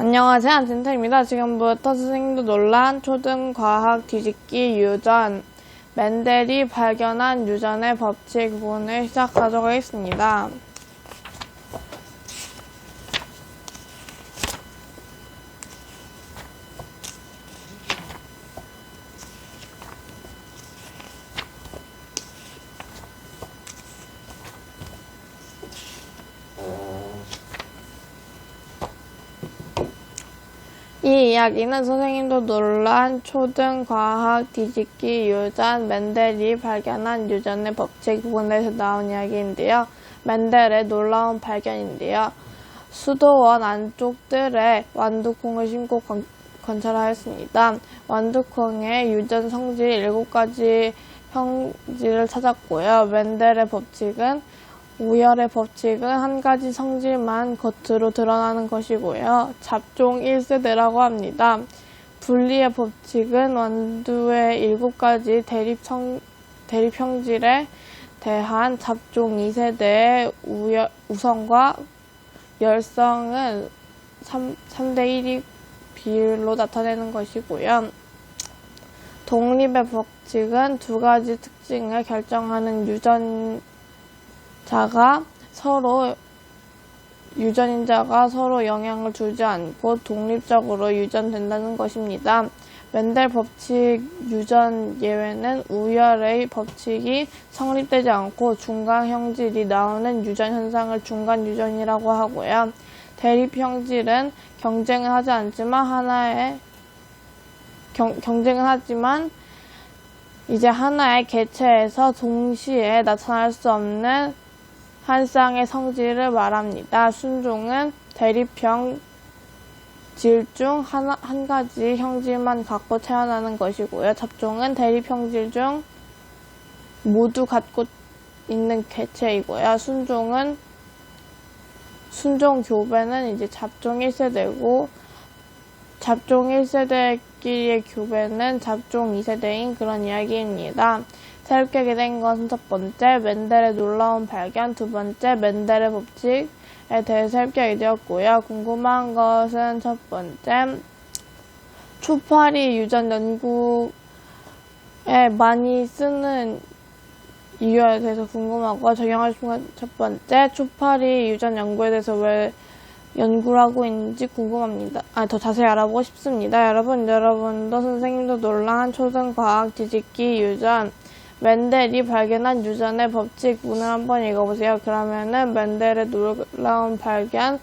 안녕하세요. 안진태입니다. 지금부터 선생님도 논란 초등 과학 뒤집기 유전 멘델이 발견한 유전의 법칙 부분을 시작하도록 하겠습니다. 이 이야기는 선생님도 놀란 초등 과학 뒤집기 유전 멘델이 발견한 유전의 법칙 부분에서 나온 이야기인데요. 멘델의 놀라운 발견인데요. 수도원 안쪽들에 완두콩을 심고 관, 관찰하였습니다. 완두콩의 유전 성질 7가지 형질을 찾았고요. 멘델의 법칙은 우열의 법칙은 한 가지 성질만 겉으로 드러나는 것이고요. 잡종 1세대라고 합니다. 분리의 법칙은 완두의 7가지 대립, 성, 대립 형질에 대한 잡종 2세대의 우열, 우성과 열성은 3, 3대 1이 비율로 나타내는 것이고요. 독립의 법칙은 두 가지 특징을 결정하는 유전 자가 서로 유전인자가 서로 영향을 주지 않고 독립적으로 유전된다는 것입니다. 멘델 법칙 유전 예외는 우열의 법칙이 성립되지 않고 중간 형질이 나오는 유전 현상을 중간 유전이라고 하고요. 대립 형질은 경쟁은 하지 않지만 하나의 경, 경쟁은 하지만 이제 하나의 개체에서 동시에 나타날 수 없는 한 쌍의 성질을 말합니다. 순종은 대립형 질중 하나, 한 가지 형질만 갖고 태어나는 것이고요. 잡종은 대립 형질 중 모두 갖고 있는 개체이고요. 순종은 순종 교배는 이제 잡종 1세대고 잡종 1세대 끼리의 교배는 잡종 2세대인 그런 이야기입니다. 새롭게 된 것은 첫 번째, 멘델의 놀라운 발견, 두 번째, 멘델의 법칙에 대해 새롭게 알게 되었고요. 궁금한 것은 첫 번째, 초파리 유전 연구에 많이 쓰는 이유에 대해서 궁금하고 적용할 첫 번째, 초파리 유전 연구에 대해서 왜 연구를 하고 있는지 궁금합니다. 아, 더 자세히 알아보고 싶습니다. 여러분, 여러분도 선생님도 놀란 초등 과학 뒤집기 유전 멘델이 발견한 유전의 법칙 문을 한번 읽어보세요. 그러면은 멘델의 놀라운 발견,